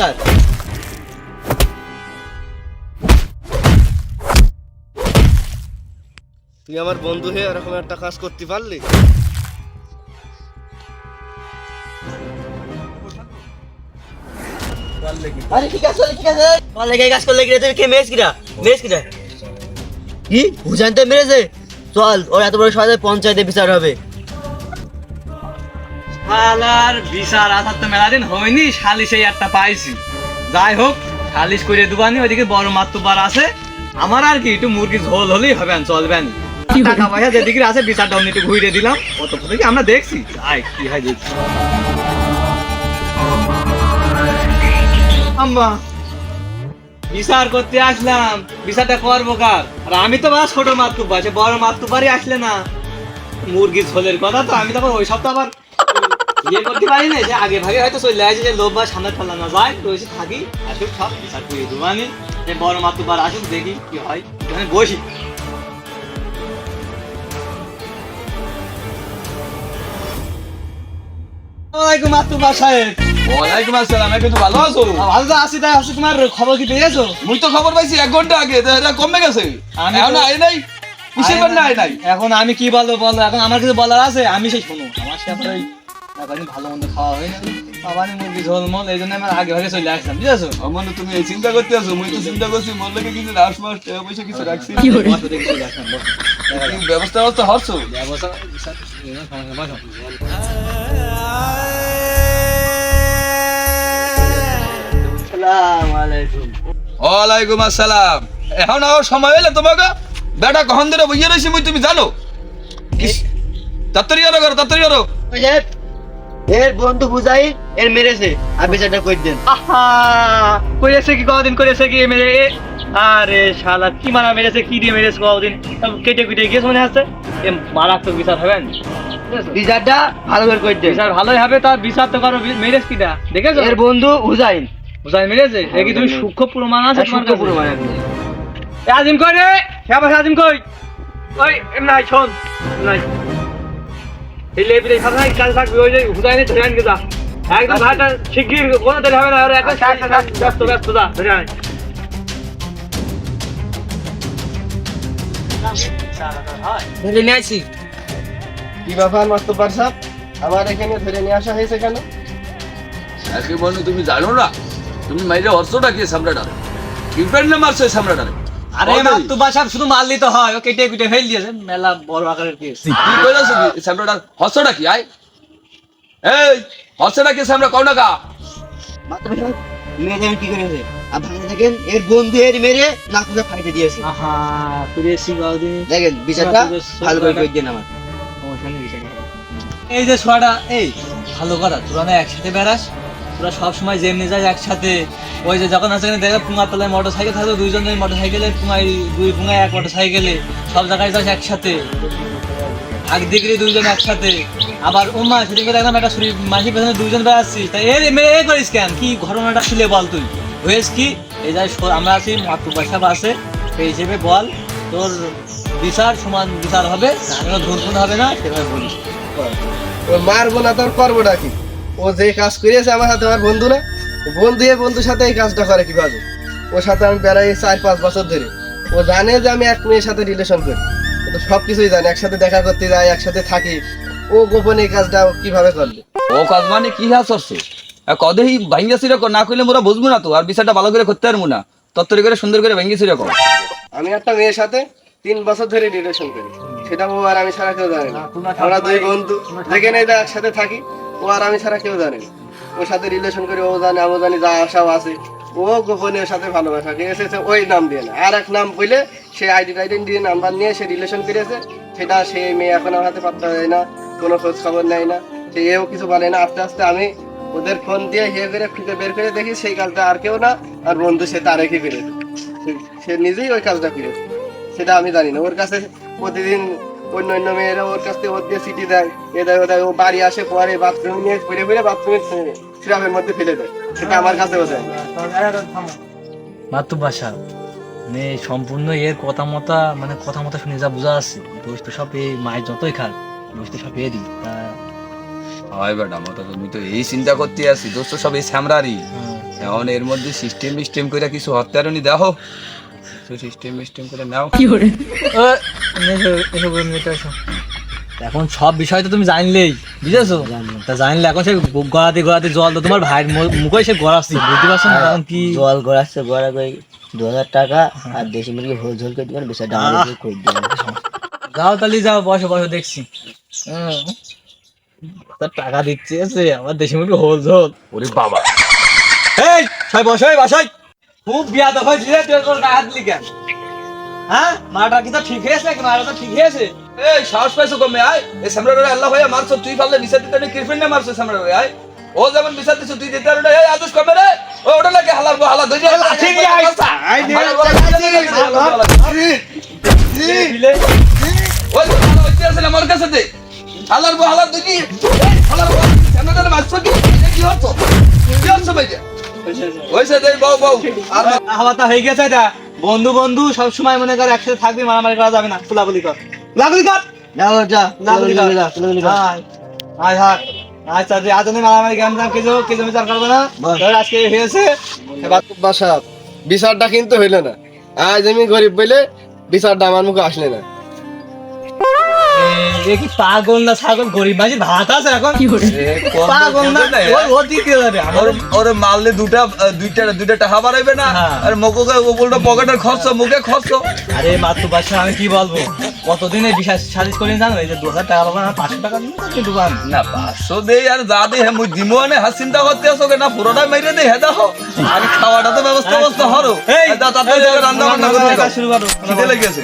কার তুই আমার বন্ধু হয়ে এরকম একটা কাজ করতে পারলি? আরে লেগে কাজ করলে কি কে মেরেছ কিরা? মেরেছ কিরা? কি? হুজান তো মেরেছে। চল ওর এত বড় সমাজে পঞ্চায়েতে বিচার হবে। শালার বিচার আসার তো মেলা দিন হয়নি সালিশে একটা পাইছি। যাই হোক সালিশ করে দুবানি ওইদিকে বড় মাতুবার আছে। আমার আর কি একটু মুরগি ঝোল হলেই হবে আর চলবে না টাকা পয়সা যেদিকে আছে অমনি একটু ঘুরে দিলাম। অত কি আমরা দেখছি? আয় কি হয় দেখছি আম্মা বিচার করতে আসলাম। বিচারটা করব কার? আর আমি তো বা ছোট মাতুব্বা সে বড় মাতুব্বারই আসলে না। মুরগি ঝোলের কথা তো আমি তো ওই সপ্তাহ আবার ইয়ে করতে পারি না যে আগে ভাগে হয়তো চলে আসে যে লোভ বা সামনে না যায় তো এসে থাকি আসুক সব বিচার করে দুবানি যে বড় আসুক দেখি কি হয় এখানে বসি। ওয়ালাইকুম সাহেব। ওয়ালাইকুম আসসালাম ভালো আছো? ভালো তো আছি তাই তোমার খবর কি পেয়েছ? মুই তো খবর পাইছি এক ঘণ্টা আগে এটা কমে গেছে। আমি এখন আয় নাই আয় নাই। এখন আমি কি বলব বলো এখন আমার কিছু বলার আছে আমি সেই শোনো। আমার সাথে এখনই ভালো মন্দ খাওয়া হয় না আবার মুরগি ঝোল মল এই জন্য আমার আগে ভাগে চলে আসলাম বুঝেছ? আমার তুমি এই চিন্তা করতে আছো মুই তো চিন্তা করছি মোর লাগে কিছু রাস মাস টাকা পয়সা কিছু রাখছি। ব্যবস্থা ব্যবস্থা হচ্ছো ওয়ালাইকুম আসসালাম। এখন আর সময় হইলে তোমাকে? বেটা কখন ধরে বইয়ে রয়েছি মুই তুমি জানো? তাড়াতাড়ি আরও করো তাড়াতাড়ি আরও। এর বন্ধু বুঝাই এর মেরেছে। আর বিচারটা করে দেন? আহা করেছে কি কদিন করেছে কি মেরে? আরে শালা কি মারা মেরেছে কি দিয়ে মেরেছে কদিন? সব কেটে কুটে গিয়েছে মনে আছে? এ মারাত্মক বিচার হবে। না? বিচারটা ভালো করে করে দেন? বিচার ভালোই হবে তার বিচার তো করো মেরেছ কিটা দেখেছ? এর বন্ধু হুজাইন বুঝাই মেরেছে? এ কি তুমি সূক্ষ্ম প্রমাণ আছে তোমার কাছে? পুরো মানে আজিম কই রে? হ্যাঁ আজিম কই? ওই নাই শোন। নাই। এই লেবি রে খাবার কাজ থাকবে ওই যে হুদাই নে ধরে আনকে যা একদম ভাটা শিগগির কোনো দেরি হবে না আর একটা ব্যস্ত ব্যস্ত যা ধরে আন। ধরে নিয়ে আসি। কি ব্যাপার মাস্তুবার সাহেব আমার এখানে ধরে নিয়ে আসা হয়েছে কেন? আজকে বন্ধু তুমি জানো না? তুমি মাইরে অর্থটা কি সামরাটা কি প্যান্ডে মারছো সামরাটারে? আরে মা তো বাসা শুধু মারলি তো হয়। ও কেটে কুটে ফেল দিয়েছে। মেলা বড় আকারের কেস কি সামরাটা হর্ষটা কি? আয়। এই হর্ষটা কি কও না কা করেছে আর ভাঙে দেখেন এর বন্ধু এর মেরে নাকুকে ফাইটে দিয়েছে। আহা তুই এসি গাউদি দেখেন বিচারটা ভালো করে করে দেন আমার এই যে ছোয়াটা এই ভালো কথা তোরা না একসাথে বেড়াস তোরা সব সময় যেমনি যাস একসাথে। ওই যে যখন আছে দেখে পুঙা তলায় মোটর সাইকেল থাকতো দুইজন মোটর সাইকেলে পুঙায় দুই পুঙায় এক মোটর সাইকেলে সব জায়গায় যাস একসাথে। আগ দিকে দুইজন একসাথে। আবার ও মা সেদিকে দেখলাম একটা শরীর মাসির পেছনে দুইজন বেড়াচ্ছিস তাই এ মেয়ে করিস কেন? কি ঘটনাটা খুলে বল তুই? হয়েছ কি? এই যাই আমরা আছি মাতৃ পয়সা আছে সেই হিসেবে বল, তোর বিচার সমান বিচার হবে আমিও ধর্ষণ হবে না, সেভাবে বলিস। মারবো না, তোর করবোটা কি? ও যে কাজ করেছে আমার সাথে আমার বন্ধু না? ও বন্ধু এ বন্ধুর সাথে এই কাজটা করে কীভাবে? ওর সাথে আমি বেড়াই চার পাঁচ বছর ধরে। ও জানে যে আমি এক মেয়ের সাথে রিলেশন করি। ও তো সব কিছুই জানে একসাথে দেখা করতে যাই একসাথে থাকি। ও গোপনে এই কাজটা কীভাবে করবে? ও কাজ মানে কি হাস করছে কদেই ভাঙ্গা সিরা না করলে মোরা বুঝব না তো আর বিচারটা ভালো করে করতে পারব না। তত্তরি করে সুন্দর করে ভাঙ্গি সিরা কর। আমি একটা মেয়ের সাথে তিন বছর ধরে রিলেশন করি। সেটা ও আর আমি ছাড়া কেউ জানে না। আমরা দুই বন্ধু যেখানে একসাথে থাকি ও আর আমি ছাড়া কেউ জানে না। ওর সাথে রিলেশন করি, ও জানে আমি জানি, যা আশাও আছে। ও গোপনে ওর সাথে ভালোবাসা ঠিক আছে ওই নাম দিয়ে না আর এক নাম বলে সে আইডি টাইডি দিয়ে নাম্বার নিয়ে সে রিলেশন করেছে। সেটা সে মেয়ে এখন আমার হাতে পাত্তা দেয় না, কোনো খোঁজ খবর নেয় না। সে এও কিছু বলে না। আস্তে আস্তে আমি ওদের ফোন দিয়ে হে করে খুঁজে বের করে দেখি, সেই কাজটা আর কেউ না। আর বন্ধু সে তারেকই করেছে ফিরে সে নিজেই ওই কাজটা ফিরে সেটা আমি জানি না। ওর কাছে প্রতিদিন অন্য অন্য মেয়েরা ওর কাছ থেকে ওর দিয়ে সিটি দেয়। এ দেয় ও দেয় ও বাড়ি আসে পরে বাথরুম নিয়ে ঘুরে ঘুরে বাথরুমের সিরাপের মধ্যে ফেলে দেয়। সেটা আমার কাছে বোঝায় মাতৃভাষা। মানে সম্পূর্ণ এর কথা মতা মানে কথা মতো শুনে যা বোঝা আছে দোষ তো সব এই মায়ের যতই খাক দোষ তো সব এরই। তা হয় বেটা মতো তুমি তো এই চিন্তা করতে আছি। দোস্ত সব এই স্যামরারি। এখন এর মধ্যে সিস্টেম মিস্টেম করে কিছু হত্যারণি দেখো। কিছু সিস্টেম মিস্টেম করে নাও। ও, এসো, এসো বন্ধু, এটা এসো। এখন সব বিষয় তো তুমি জানলেই বুঝেছ? তা জানলে এখন সে গড়াতে গড়াতে জল তো তোমার ভাইয়ের মুখে সে গড়াচ্ছি বুঝতে পারছ না এখন কি? জল গড়াচ্ছে গড়া করে দু হাজার টাকা আর দেশি মুরগি ভোল ঝোল করে দিবেন বিষয়টা আমাদের করে দিবেন যাও তাহলে যাও বসো বসো দেখছি। টাকা দিচ্ছে সে আমার দেশি মুরগি হোল ঝোল। ওরে বাবা। এই ছয় বসো এই বসো খুব বিয়া হয়েছে রে তোর গায়ে হাত কেন হ্যাঁ মাটা কি তো ঠিক হয়েছে নাকি মাটা তো ঠিক হয়েছে এই সাহস পাইছো কমে আয় এই স্যামরারে আল্লাহ ভাইয়া মারছো তুই পারলে বিচার দিতে নেই না মারছো স্যামরারে আয় ও যেমন বিচার দিছো তুই দিতে পারলে এই আদেশ কমে রে ও ওটা লাগে হালার বো হালা ধরে লাঠি নিয়ে আইসা। আই নিয়ে ওই হালা হইতে আছে আমার কাছে দে হালার বো হালা ধরে হালার বো স্যামরারে মারছো কি দে বউ বউ। হয়ে গেছে এটা। বন্ধু বন্ধু সব সময় মনে কর একসাথে থাকবি মারামারি করা যাবে না। কর। কর। যাও যা কর। কর। আয় আচ্ছা যে আজ মারামারি জ্ঞান দাম কিছু কিছু বিচার করবে না। ধর আজকে হয়েছে। এবার বাসা বিচারটা কিন্তু হইল না। আজ আমি গরিব বলে বিচারটা আমার মুখে আসলে না। কি পাগল না ছাগল গরিব মাঝি ভাত আছে এখন পাগল না ওর দিতে যাবে ওর ওর মারলে দুটা দুইটা দুইটা টাকা বাড়াইবে না হ্যাঁ। আর মুখে উল্টো পকেটের খরচ মুখে খরচ আরে বাচ্চা আমি কি বলব কতদিনে বিশ্বাস সালিশ করে জানো এই যে দু হাজার টাকা পাবো না পাঁচশো টাকা দিন তো কিন্তু পান না পাঁচশো দেই আর যা দে মুই দিমো আনে চিন্তা করতে আসো না পুরোটা মেরে দে হেদা হো আর খাওয়াটা তো ব্যবস্থা ব্যবস্থা হরো এই, তাতে রান্না বান্না করতে শুরু করো। খিদে লেগেছে